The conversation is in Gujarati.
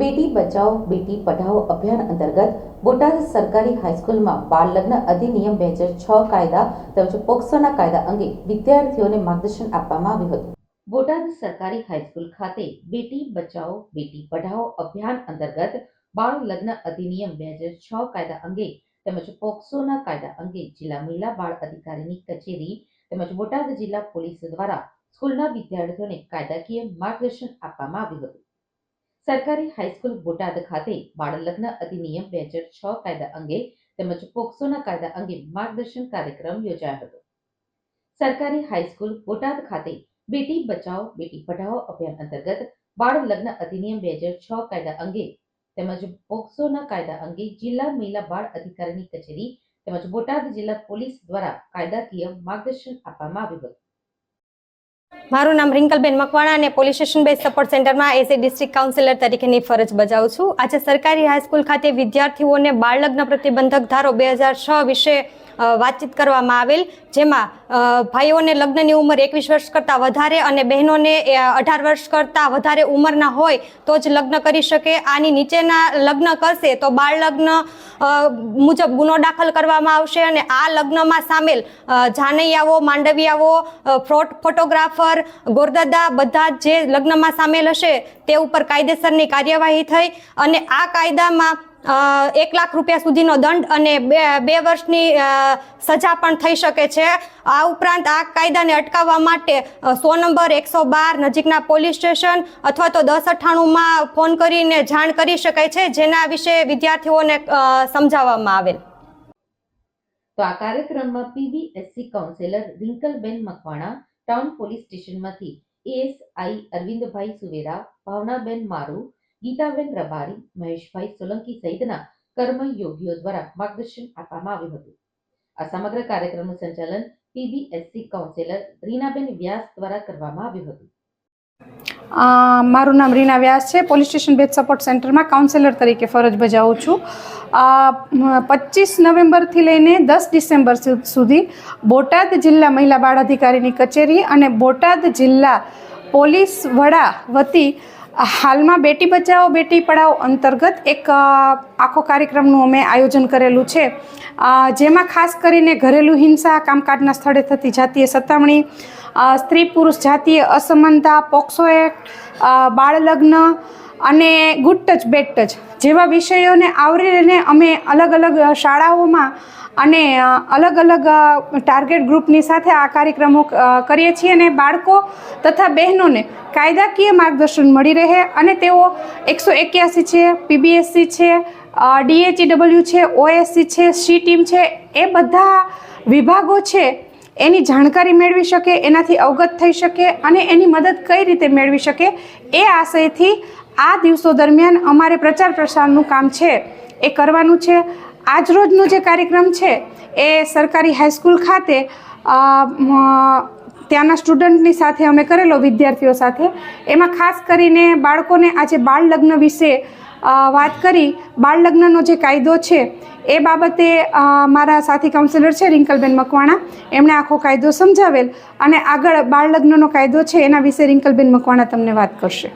બેટી બચાવો બેટી પઢાઓ અભિયાન અંતર્ગત બોટાદ સરકારી હાઈસ્કૂલમાં બાળ લગ્ન અધિનિયમ બે હજાર છ કાયદા તેમજ પોક્સોના કાયદા અંગે વિદ્યાર્થીઓને માર્ગદર્શન આપવામાં આવ્યું હતું. બોટાદ સરકારી હાઈસ્કૂલ ખાતે બેટી બચાવો બેટી પઢાઓ અભિયાન અંતર્ગત બાળ લગ્ન અધિનિયમ બે હજાર છ કાયદા અંગે તેમજ પોક્સોના કાયદા અંગે જિલ્લા મહિલા બાળ અધિકારીની કચેરી તેમજ બોટાદ જિલ્લા પોલીસ દ્વારા સ્કૂલના વિદ્યાર્થીઓને કાયદાકીય માર્ગદર્શન આપવામાં આવ્યું હતું. સરકારી હાઈસ્કૂલ બોટાદ ખાતે બાળ લગ્ન અધિનિયમ બે હજાર છ કાયદા અંગે તેમજ પોક્સોના કાયદા અંગે માર્ગદર્શન કાર્યક્રમ યોજાયો હતો. સરકારી હાઈસ્કૂલ બોટાદ ખાતે બેટી બચાવો, બેટી પઢાઓ અભિયાન અંતર્ગત બાળ લગ્ન અધિનિયમ બે હજાર છ કાયદા અંગે તેમજ પોક્સોના કાયદા અંગે જિલ્લા મહિલા બાળ અધિકારીની કચેરી તેમજ બોટાદ જિલ્લા પોલીસ દ્વારા કાયદાકીય માર્ગદર્શન આપવામાં આવ્યું હતું. મારું નામ રિંકલબેન મકવાણા અને પોલીસ સ્ટેશન બેઝ સપોર્ટ સેન્ટરમાં એઝ એ ડિસ્ટ્રિક્ટ કાઉન્સિલર તરીકેની ફરજ બજાવું છું. આજે સરકારી હાઈસ્કૂલ ખાતે વિદ્યાર્થીઓને બાળ લગ્ન પ્રતિબંધક ધારો બે હજાર છ વિશે વાતચીત કરવામાં આવેલ, જેમાં ભાઈઓને લગ્નની ઉંમર એકવીસ વર્ષ કરતાં વધારે અને બહેનોને અઢાર વર્ષ કરતાં વધારે ઉંમરના હોય તો જ લગ્ન કરી શકે. આની નીચેના લગ્ન કરશે તો બાળ લગ્ન મુજબ ગુનો દાખલ કરવામાં આવશે અને આ લગ્નમાં સામેલ જાનૈયાઓ, માંડવિયાઓ ફ્રોટ ફ્રોટ ફોટોગ્રાફર ગોરદાદા બધા જે લગ્નમાં સામેલ હશે તે ઉપર કાયદેસરની કાર્યવાહી થઈ અને આ કાયદામાં એક લાખ રૂપિયા સુધીનો દંડ અને બે બે વર્ષની સજા પણ થઈ શકે છે. આ ઉપરાંત આ કાયદાને અટકાવવા માટે સો નંબર એકસો બાર નજીકના પોલીસ સ્ટેશન અથવા તો દસ અઠ્ઠાણુંમાં ફોન કરીને જાણ કરી શકાય છે, જેના વિશે વિદ્યાર્થીઓને સમજાવવામાં આવેલ. તો આ કાર્યક્રમમાં PBSC counsellor Rinkalben Makwana town police સ્ટેશનમાંથી ASI Arvindbhai Suvera, Bhavnaben Maru, Gitaben Rabari, મહેશભાઈ સોલંકી સહિતના કર્મયોગીઓ દ્વારા માર્ગદર્શન આપવામાં આવ્યું હતું. આ સમગ્ર કાર્યક્રમનું સંચાલન પીબીએસસી કાઉન્સેલર રીનાબેન વ્યાસ દ્વારા કરવામાં આવ્યું હતું. મારું નામ રીના વ્યાસ છે. પોલીસ સ્ટેશન ભેજ સપોર્ટ સેન્ટરમાં કાઉન્સેલર તરીકે ફરજ બજાવું છું. પચીસ નવેમ્બરથી લઈને દસ ડિસેમ્બર સુધી બોટાદ જિલ્લા મહિલા બાળ અધિકારીની કચેરી અને બોટાદ જિલ્લા પોલીસ વડા વતી હાલમાં બેટી બચાવો બેટી પઢાઓ અંતર્ગત એક આખો કાર્યક્રમનું અમે આયોજન કરેલું છે. જેમાં ખાસ કરીને ઘરેલું હિંસા કામકાજના સ્થળે થતી જાતીય સતામણી સ્ત્રી પુરુષ જાતીય અસમાનતા પોક્સો એક્ટ અ, બાળ લગ્ન અને ગુડ ટચ બેડ ટચ જેવા વિષયોને આવરીને અમે અલગ અલગ શાળાઓમાં અને અલગ અલગ ટાર્ગેટ ગ્રુપની સાથે આ કાર્યક્રમો કરીએ છીએ અને બાળકો તથા બહેનોને કાયદાકીય માર્ગદર્શન મળી રહે અને તેઓ એકસો એક્યાસી છે પીબીએસસી છે ડીએચઈડબલ્યુ છે ઓએસસી છે સી ટીમ છે, એ બધા વિભાગો છે, એની જાણકારી મેળવી શકે, એનાથી અવગત થઈ શકે અને એની મદદ કઈ રીતે મેળવી શકે એ આશયથી આ દિવસો દરમિયાન અમારે પ્રચાર પ્રસારનું કામ છે, એ કરવાનું છે. આજરોજનો જે કાર્યક્રમ છે, એ સરકારી હાઈસ્કૂલ ખાતે ત્યાંના સ્ટુડન્ટની સાથે અમે કરેલો, વિદ્યાર્થીઓ સાથે. એમાં ખાસ કરીને બાળકોને આજે બાળ લગ્ન વિશે વાત કરી. બાળ લગ્નનો જે કાયદો છે, એ બાબતે મારા સાથી કાઉન્સિલર છે, રિંકલબેન મકવાણા. એમણે આખો કાયદો સમજાવેલ અને આગળ બાળ લગ્નનો કાયદો છે, એના વિશે રિંકલબેન મકવાણા તમને વાત કરશે.